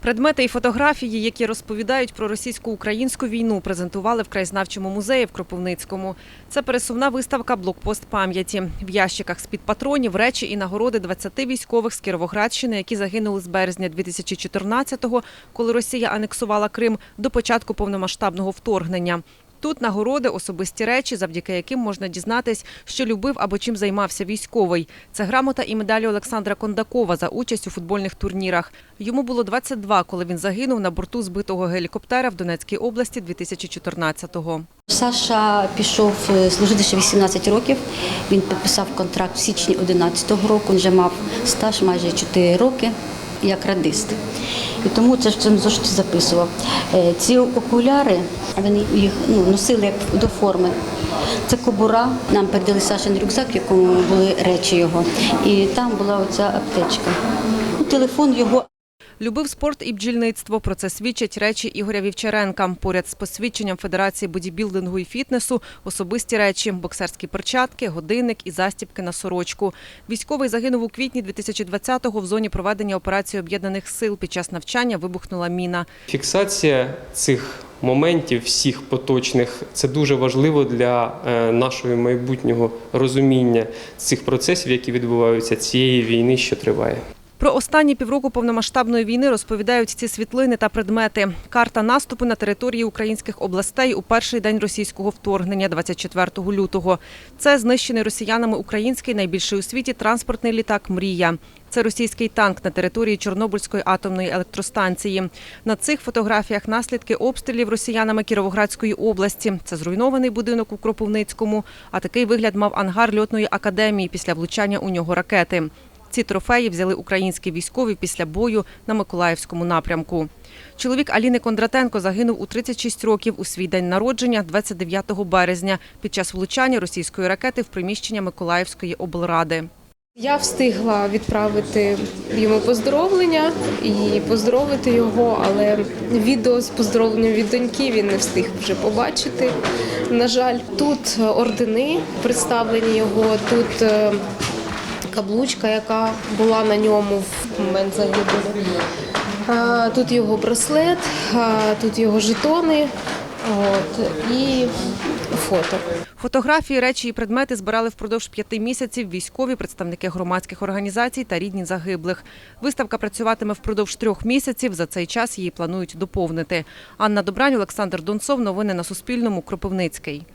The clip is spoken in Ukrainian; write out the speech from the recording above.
Предмети і фотографії, які розповідають про російсько-українську війну, презентували в краєзнавчому музеї в Кропивницькому. Це пересувна виставка «Блокпост пам'яті». В ящиках з-під патронів речі і нагороди 20 військових з Кіровоградщини, які загинули з березня 2014-го, коли Росія анексувала Крим, до початку повномасштабного вторгнення. Тут нагороди, особисті речі, завдяки яким можна дізнатись, що любив або чим займався військовий. Це грамота і медалі Олександра Кондакова за участь у футбольних турнірах. Йому було 22, коли він загинув на борту збитого гелікоптера в Донецькій області 2014-го. Саша пішов е, служити ще 18 років. Він підписав контракт в січні 11-го року. Він вже мав стаж майже 4 роки як радист. І тому це ж цьому зошиті записував. Е, Ці окуляри вони їх ну, носили як до форми. Це кобура. Нам передали Сашин рюкзак, в якому були речі його. І там була оця аптечка. Ну, Телефон його Любив спорт і бджільництво. Про це свідчать речі Ігоря Вівчаренка. Поряд з посвідченням Федерації бодібілдингу і фітнесу особисті речі, боксерські перчатки, годинник і застібки на сорочку. Військовий загинув у квітні 2020-го в зоні проведення операції об'єднаних сил. Під час навчання вибухнула міна. Фіксація цих моментів, всіх поточних, це дуже важливо для е, нашого майбутнього розуміння цих процесів, які відбуваються цієї війни, що триває. Про останні півроку повномасштабної війни розповідають ці світлини та предмети. Карта наступу на території українських областей у перший день російського вторгнення, 24 лютого. Це знищений росіянами український найбільший у світі транспортний літак Мрія. Це російський танк на території Чорнобильської атомної електростанції. На цих фотографіях наслідки обстрілів росіянами Кіровоградської області. Це зруйнований будинок у Кропивницькому. А такий вигляд мав ангар льотної академії після влучання у нього ракети. Ці трофеї взяли українські військові після бою на Миколаївському напрямку. Чоловік Аліни Кондратенко загинув у 36 років у свій день народження 29 березня під час влучання російської ракети в приміщення Миколаївської облради. Я встигла відправити йому поздоровлення і поздоровити його, але відео з поздоровленням від доньки він не встиг вже побачити. На жаль, тут ордени представлені його, тут е, каблучка, яка була на ньому в момент загибелі. Тут його браслет, тут його жетони от, і фото. Фотографії, речі і предмети збирали впродовж п'яти місяців військові, представники громадських організацій та рідні загиблих. Виставка працюватиме впродовж трьох місяців. За цей час її планують доповнити. Анна Добрань, Олександр Донцов. Новини на Суспільному. Кропивницький.